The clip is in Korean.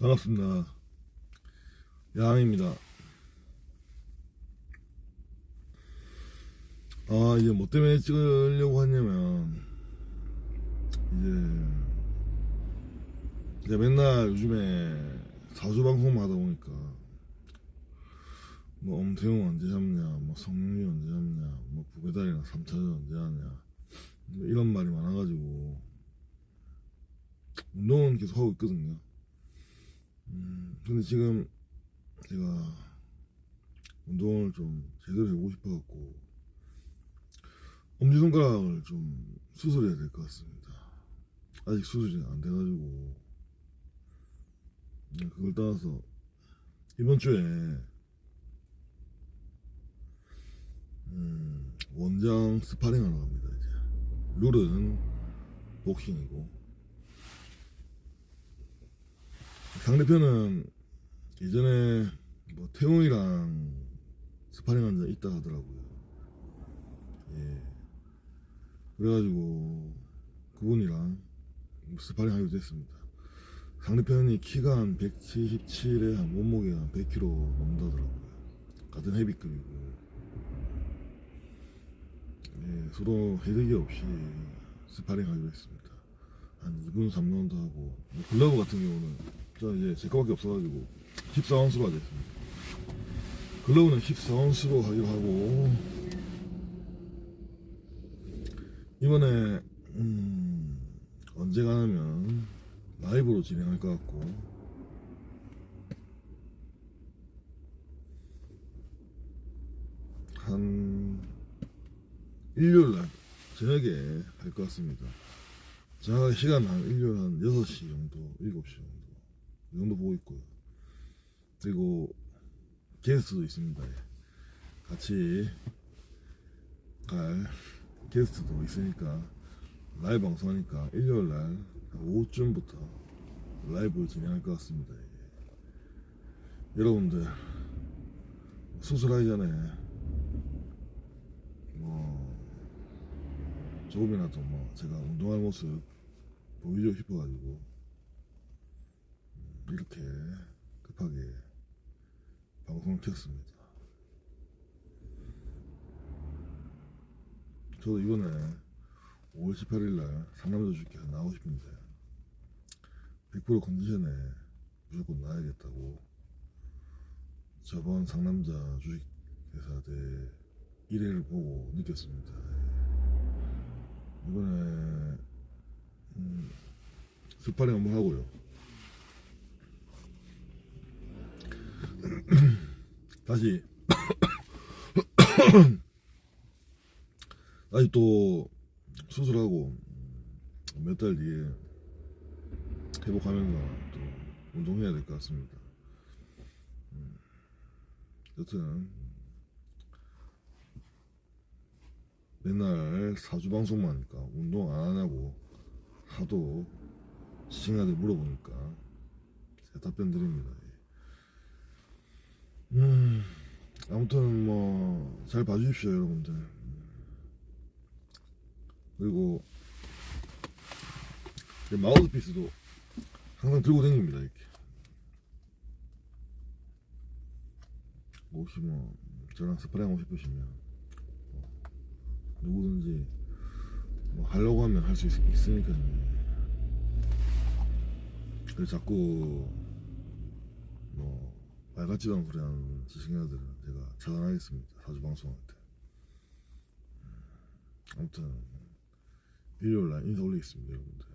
반갑습니다. 야항입니다. 아, 이제 뭐 때문에 찍으려고 하냐면, 이제, 이제 맨날 요즘에 사주 방송만 하다 보니까, 뭐 엄태웅 언제 잡냐, 뭐 성룡이 언제 잡냐, 뭐 부배달이나 삼차전 언제 하냐, 뭐 이런 말이 많아가지고, 운동은 계속 하고 있거든요. 음, 근데 지금 제가 운동을 좀 제대로 해보고 싶어갖고 엄지손가락을 좀 수술해야 될 것 같습니다. 아직 수술이 안 돼가지고 네, 그걸 따라서 이번 주에 음, 원장 스파링하러 갑니다. 이제 룰은 복싱이고 상대편은 예전에 뭐 태웅이랑 스파링 한 적 있다 하더라고요. 예. 그래가지고 그분이랑 스파링 하기로 됐습니다. 상대편이 키가 한 177에 한 몸무게가 한 100kg 넘는다더라고요. 같은 헤비급이고. 예, 서로 해득이 없이 스파링 하기로 했습니다. 한 2분 3라운드 하고 뭐 글러브 같은 경우는 저 이제 제 거밖에 없어가지고 14온스로 하겠습니다. 글러브는 14온스로 하기로 하고 이번에 음, 언제 가냐면 라이브로 진행할 것 같고 한 일요일 날 저녁에 할 것 같습니다. 정확하게 시간 한 일요일 한 6시 정도, 7시 정도. 이 정도 보고 있고요. 그리고 게스트도 있습니다. 예. 같이 갈 게스트도 있으니까 라이브 방송하니까 일요일 날 오후쯤부터 라이브 진행할 것 같습니다. 예. 여러분들 수술하기 전에 뭐 조금이라도 뭐 제가 운동할 모습 보여주고 싶어가지고 음, 이렇게 급하게 방송을 켰습니다. 저도 이번에 5월 18일 날 상남자 주식회사 나오고 싶은데 100% 컨디션에 무조건 나야겠다고 저번 상남자 주식회사 대 1회를 보고 느꼈습니다. 이번에 음, 스파링 한번 하고요. 다시 다시 또 수술하고 몇 달 뒤에 회복하면서 또 운동해야 될 것 같습니다. 음, 여튼 맨날 사주 방송만 하니까 운동 안 하냐고 하도 시청자들 물어보니까 답변 드립니다. 예. 음, 아무튼 뭐 잘 봐주십시오 여러분들. 그리고 이 마우스피스도 항상 들고 다닙니다 이렇게. 혹시 뭐 저랑 스파링 하고 싶으시면 누구든지 뭐 하려고 하면 할 수 있으니까요. 그래서 자꾸 뭐 말 같지도 않은 소리 하는 시청자들은 제가 차단하겠습니다. 사주 방송할 때. 음, 아무튼 일요일 날 인사 올리겠습니다, 여러분들.